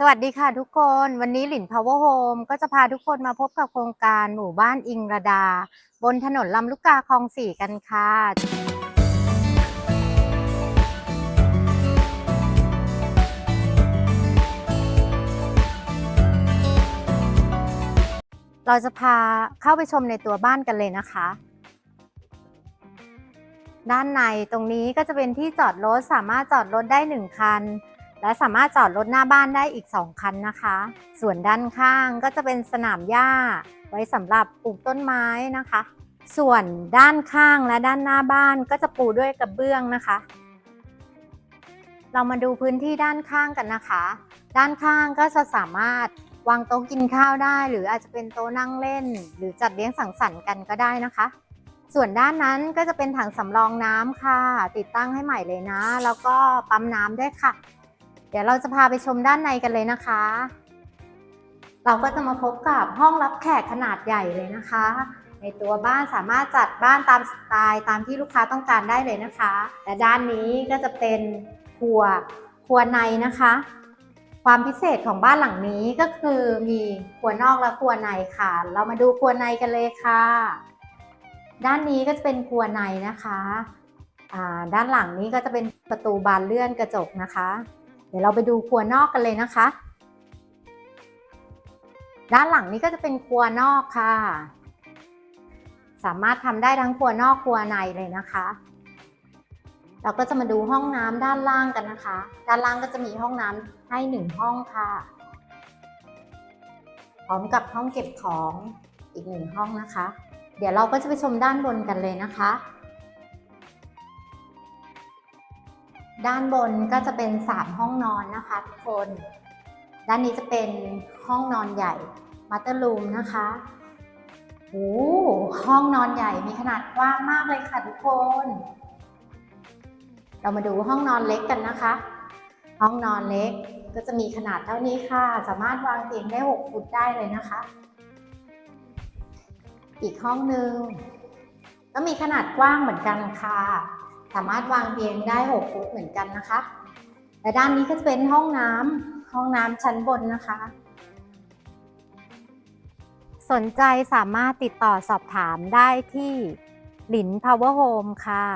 สวัสดีค่ะทุกคนวันนี้หลิน Power Home ก็จะพาทุกคนมาพบกับโครงการหมู่บ้านอิงระดา บนถนนลำลูกกาคลองสี่กันค่ะเราจะพาเข้าไปชมในตัวบ้านกันเลยนะคะ ด้านในตรงนี้ก็จะเป็นที่จอดรถสามารถจอดรถได้หนึ่งคัน และสามารถจอดรถหน้าบ้านได้อีก 2 คันนะคะ ส่วนด้านข้างก็จะเป็นสนามหญ้า ไว้สำหรับปลูกต้นไม้นะคะ ส่วนด้านข้างและด้านหน้าบ้านก็จะปูด้วยกระเบื้องนะคะ เรามาดูพื้นที่ด้านข้างกันนะคะ ด้านข้างก็จะสามารถวางโต๊ะกินข้าวได้ หรืออาจจะเป็นโต๊ะนั่งเล่น หรือจัดเลี้ยงสังสรรค์กันก็ได้นะคะ ส่วนด้านนั้นก็จะเป็นถังสำรองน้ำค่ะ ติดตั้งให้ใหม่เลยนะ แล้วก็ปั๊มน้ำด้วยค่ะ เดี๋ยวเราจะพาไปชมด้านในกันเลยนะคะ เราก็จะมาพบกับห้องรับแขกขนาดใหญ่เลยนะคะ ในตัวบ้านสามารถจัดบ้านตามสไตล์ตามที่ลูกค้าต้องการได้เลยนะคะและด้านนี้ก็จะเป็นครัวครัวในนะคะ ความพิเศษของบ้านหลังนี้ก็คือมีครัวนอกและครัวในค่ะ เรามาดูครัวในกันเลยค่ะ ด้านนี้ก็จะเป็นครัวในนะคะอ่าด้านหลังนี้ก็จะเป็นประตูบานเลื่อนกระจกนะคะ เดี๋ยวเราไปดูครัวนอกกันเลยนะคะ ด้านหลังนี้ก็จะเป็นครัวนอกค่ะ สามารถทำได้ทั้งครัวนอกครัวในเลยนะคะ เราก็จะมาดูห้องน้ำด้านล่างกันนะคะ ด้านล่างก็จะมีห้องน้ำให้หนึ่งห้องค่ะพร้อมกับห้องเก็บของอีกหนึ่งห้องนะคะ เดี๋ยวเราก็จะไปชมด้านบนกันเลยนะคะ ด้านบนก็จะเป็น 3 ห้องนอนนะคะทุกคน ด้านนี้จะเป็นห้องนอนใหญ่มาสเตอร์รูมนะคะโอ้ห้องนอนใหญ่มีขนาดกว้างมากเลยค่ะทุกคน เรามาดูห้องนอนเล็กกันนะคะ ห้องนอนเล็กก็จะมีขนาดเท่านี้ค่ะ สามารถวางเตียงได้ 6 ฟุตได้เลยนะคะ อีกห้องหนึ่งก็มีขนาดกว้างเหมือนกันค่ะ สามารถวางเตียงได้ 6 ฟุตเหมือนกันนะคะและด้านนี้ก็จะเป็นห้องน้ำห้องน้ำชั้นบนนะคะ สนใจสามารถติดต่อสอบถามได้ที่หลิน Power Home ค่ะ